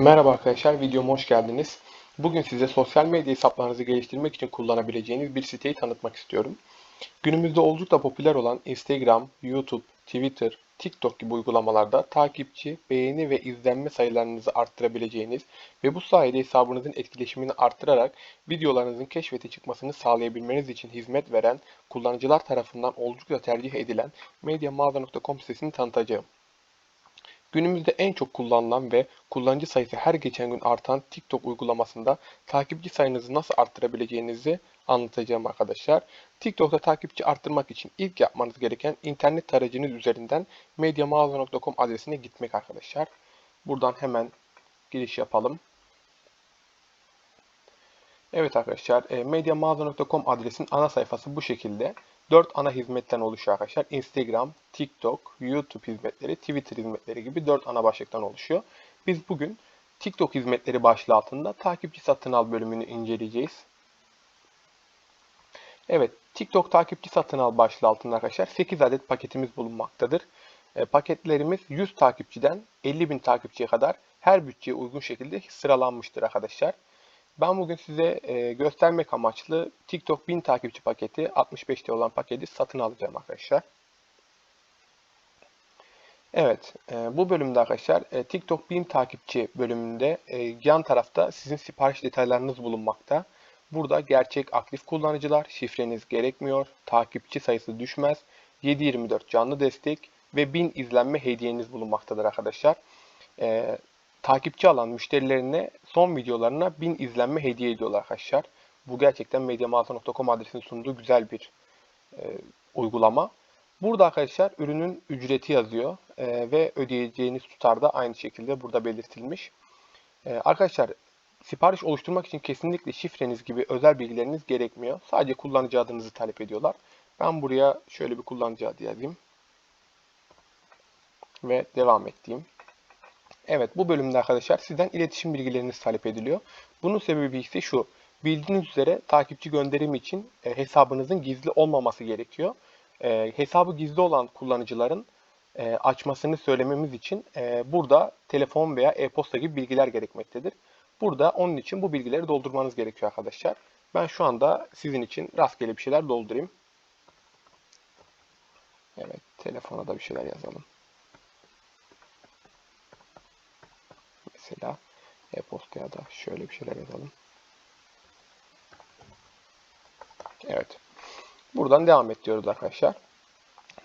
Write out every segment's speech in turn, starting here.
Merhaba arkadaşlar, videoma hoş geldiniz. Bugün size sosyal medya hesaplarınızı geliştirmek için kullanabileceğiniz bir siteyi tanıtmak istiyorum. Günümüzde oldukça popüler olan Instagram, YouTube, Twitter, TikTok gibi uygulamalarda takipçi, beğeni ve izlenme sayılarınızı arttırabileceğiniz ve bu sayede hesabınızın etkileşimini arttırarak videolarınızın keşfete çıkmasını sağlayabilmeniz için hizmet veren, kullanıcılar tarafından oldukça tercih edilen medyamağaza.com sitesini tanıtacağım. Günümüzde en çok kullanılan ve kullanıcı sayısı her geçen gün artan TikTok uygulamasında takipçi sayınızı nasıl arttırabileceğinizi anlatacağım arkadaşlar. TikTok'ta takipçi arttırmak için ilk yapmanız gereken internet tarayıcınız üzerinden medyamağaza.com adresine gitmek arkadaşlar. Buradan hemen giriş yapalım. Evet arkadaşlar, e, medyamağaza.com adresin ana sayfası bu şekilde. 4 ana hizmetten oluşuyor arkadaşlar. Instagram, TikTok, YouTube hizmetleri, Twitter hizmetleri gibi 4 ana başlıktan oluşuyor. Biz bugün TikTok hizmetleri başlığı altında takipçi satın al bölümünü inceleyeceğiz. Evet, TikTok takipçi satın al başlığı altında arkadaşlar 8 adet paketimiz bulunmaktadır. E, paketlerimiz 100 takipçiden 50 bin takipçiye kadar her bütçeye uygun şekilde sıralanmıştır arkadaşlar. Ben bugün size e, göstermek amaçlı TikTok 1000 takipçi paketi 65 TL olan paketi satın alacağım arkadaşlar. Evet, e, bu bölümde arkadaşlar e, TikTok 1000 takipçi bölümünde e, yan tarafta sizin sipariş detaylarınız bulunmakta. Burada gerçek aktif kullanıcılar, şifreniz gerekmiyor, takipçi sayısı düşmez, 7/24 canlı destek ve 1000 izlenme hediyeniz bulunmaktadır arkadaşlar. E, takipçi alan müşterilerine son videolarına 1000 izlenme hediye ediyorlar arkadaşlar. Bu gerçekten medyamağaza.com adresinin sunduğu güzel bir e, uygulama. Burada arkadaşlar ürünün ücreti yazıyor e, ve ödeyeceğiniz tutar da aynı şekilde burada belirtilmiş. E, arkadaşlar sipariş oluşturmak için kesinlikle şifreniz gibi özel bilgileriniz gerekmiyor. Sadece kullanıcı adınızı talep ediyorlar. Ben buraya şöyle bir kullanıcı adı yazayım. Ve devam ettiğim. Evet bu bölümde arkadaşlar sizden iletişim bilgileriniz talep ediliyor. Bunun sebebi ise şu. Bildiğiniz üzere takipçi gönderimi için e, hesabınızın gizli olmaması gerekiyor. E, hesabı gizli olan kullanıcıların e, açmasını söylememiz için e, burada telefon veya e-posta gibi bilgiler gerekmektedir. Burada onun için bu bilgileri doldurmanız gerekiyor arkadaşlar. Ben şu anda sizin için rastgele bir şeyler doldurayım. Evet telefona da bir şeyler yazalım. E-postaya da şöyle bir şeyler yazalım. Evet. Buradan devam ediyoruz arkadaşlar.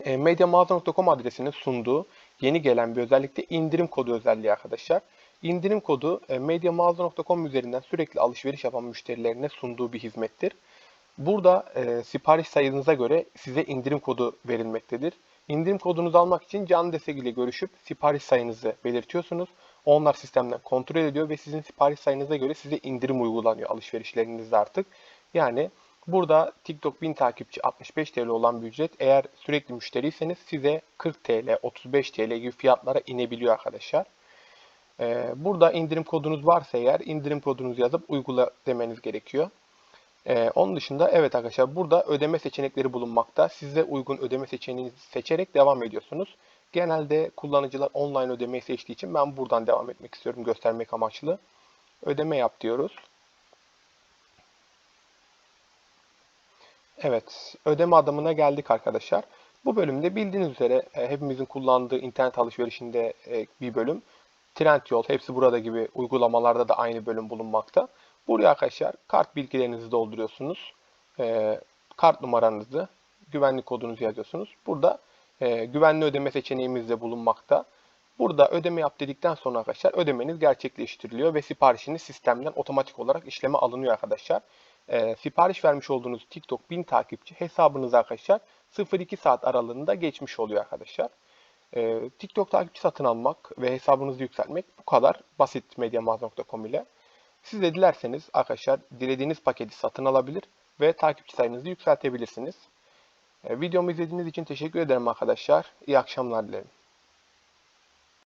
E, Medyamağaza.com adresinin sunduğu yeni gelen bir özellikle indirim kodu özelliği arkadaşlar. İndirim kodu e, medyamağaza.com üzerinden sürekli alışveriş yapan müşterilerine sunduğu bir hizmettir. Burada e, sipariş sayınıza göre size indirim kodu verilmektedir. İndirim kodunuzu almak için canlı destek ile görüşüp sipariş sayınızı belirtiyorsunuz. Onlar sistemden kontrol ediyor ve sizin sipariş sayınıza göre size indirim uygulanıyor alışverişlerinizde artık. Yani burada TikTok 1000 takipçi 65 TL olan bir ücret eğer sürekli müşteriyseniz size 40 TL, 35 TL gibi fiyatlara inebiliyor arkadaşlar. Ee, burada indirim kodunuz varsa eğer indirim kodunuzu yazıp uygula demeniz gerekiyor. Ee, onun dışında evet arkadaşlar burada ödeme seçenekleri bulunmakta. Size uygun ödeme seçeneğini seçerek devam ediyorsunuz. Genelde kullanıcılar online ödemeyi seçtiği için ben buradan devam etmek istiyorum göstermek amaçlı. Ödeme yap diyoruz. Evet, ödeme adımına geldik arkadaşlar. Bu bölümde bildiğiniz üzere e, hepimizin kullandığı internet alışverişinde e, bir bölüm. Trendyol, hepsi burada gibi uygulamalarda da aynı bölüm bulunmakta. Buraya arkadaşlar kart bilgilerinizi dolduruyorsunuz. E, kart numaranızı, güvenlik kodunuzu yazıyorsunuz. Burada e, güvenli ödeme seçeneğimiz de bulunmakta. Burada ödeme yap dedikten sonra arkadaşlar ödemeniz gerçekleştiriliyor ve siparişiniz sistemden otomatik olarak işleme alınıyor arkadaşlar. E, sipariş vermiş olduğunuz TikTok 1000 takipçi hesabınız arkadaşlar 0-2 saat aralığında geçmiş oluyor arkadaşlar. E, TikTok takipçi satın almak ve hesabınızı yükseltmek bu kadar basit medyamaz.com ile. Siz de dilerseniz arkadaşlar dilediğiniz paketi satın alabilir ve takipçi sayınızı yükseltebilirsiniz. E, videomu izlediğiniz için teşekkür ederim arkadaşlar. İyi akşamlar dilerim.